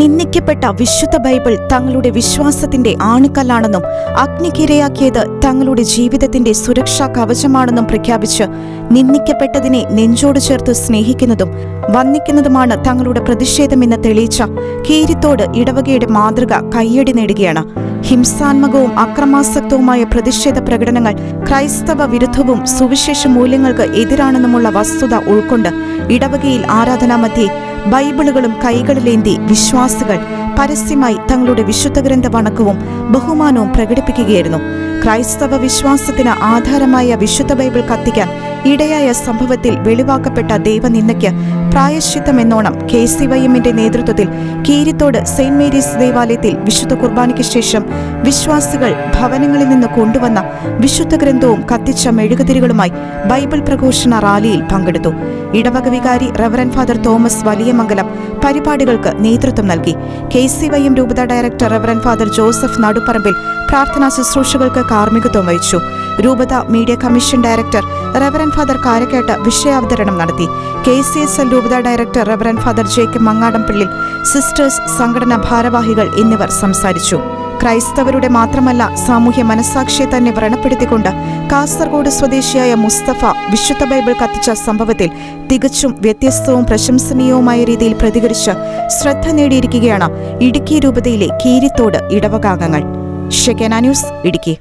നിന്ദിക്കപ്പെട്ട വിശുദ്ധ ബൈബിൾ തങ്ങളുടെ വിശ്വാസത്തിന്റെ ആണുക്കല്ലാണെന്നും അഗ്നിക്കിരയാക്കിയത് തങ്ങളുടെ ജീവിതത്തിന്റെ സുരക്ഷാ കവചമാണെന്നും പ്രഖ്യാപിച്ച് നിന്ദിക്കപ്പെട്ടതിനെ നെഞ്ചോട് ചേർത്ത് സ്നേഹിക്കുന്നതും വന്ദിക്കുന്നതുമാണ് തങ്ങളുടെ പ്രതിഷേധമെന്ന് തെളിയിച്ച കീരിത്തോട് ഇടവകയുടെ മാതൃക കയ്യടി നേടുകയാണ്. ഹിംസാത്മകവും അക്രമാസക്തവുമായ പ്രതിഷേധ പ്രകടനങ്ങൾ ക്രൈസ്തവ വിരുദ്ധവും സുവിശേഷ മൂല്യങ്ങൾക്ക് എതിരാണെന്നുമുള്ള വസ്തുത ഉൾക്കൊണ്ട് ഇടവകയിൽ ആരാധനാമധ്യേ ബൈബിളുകളും കൈകളിലേന്തി വിശ്വാസികൾ പരസ്യമായി തങ്ങളുടെ വിശുദ്ധ ഗ്രന്ഥ വണക്കവും ബഹുമാനവും പ്രകടിപ്പിക്കുകയായിരുന്നു. ക്രൈസ്തവ വിശ്വാസത്തിന് ആധാരമായ വിശുദ്ധ ബൈബിൾ കത്തിക്കാൻ ഇടയായ സംഭവത്തിൽ വെളിവാക്കപ്പെട്ട ദൈവനിന്ദയ്ക്ക് പ്രായശ്ചിത്തമെന്നോണം കെ സി വൈ എമ്മിന്റെ നേതൃത്വത്തിൽ കീരിത്തോട് സെയിന്റ് മേരീസ് ദേവാലയത്തിൽ വിശുദ്ധ കുർബാനയ്ക്ക് ശേഷം വിശ്വാസികൾ ഭവനങ്ങളിൽ നിന്ന് കൊണ്ടുവന്ന വിശുദ്ധ ഗ്രന്ഥവും കത്തിച്ച മെഴുകുതിരികളുമായി ബൈബിൾ പ്രഘോഷണ റാലിയിൽ പങ്കെടുത്തു. ഇടവക വികാരി റവറൻ ഫാദർ തോമസ് വലിയമംഗലം പരിപാടികൾക്ക് നേതൃത്വം നൽകി. കെ സി വൈ എം രൂപത director reverend father Joseph Naduparambil പ്രാർത്ഥനാ ശുശ്രൂഷകൾക്ക് കാർമ്മികത്വം വഹിച്ചു. രൂപത media commission director reverend father Karakkattu വിഷയാവതരണം നടത്തി. കെ സി എസ് എൽ രൂപത director reverend father Jacob Mangadampally sisters സംഘടനാ ഭാരവാഹികൾ എന്നിവർ സംസാരിച്ചു. ക്രൈസ്തവരുടെ മാത്രമല്ല സാമൂഹ്യ മനസാക്ഷിയെ തന്നെ വ്രണപ്പെടുത്തിക്കൊണ്ട് കാസർഗോഡ് സ്വദേശിയായ മുസ്തഫ വിശുദ്ധ ബൈബിൾ കത്തിച്ച സംഭവത്തിൽ തികച്ചും വ്യത്യസ്തവും പ്രശംസനീയവുമായ രീതിയിൽ പ്രതികരിച്ച് ശ്രദ്ധ നേടിയിരിക്കുകയാണ് ഇടുക്കി രൂപതയിലെ കീരിത്തോട് ഇടവകാംഗങ്ങൾ. Shekinah news Idukki.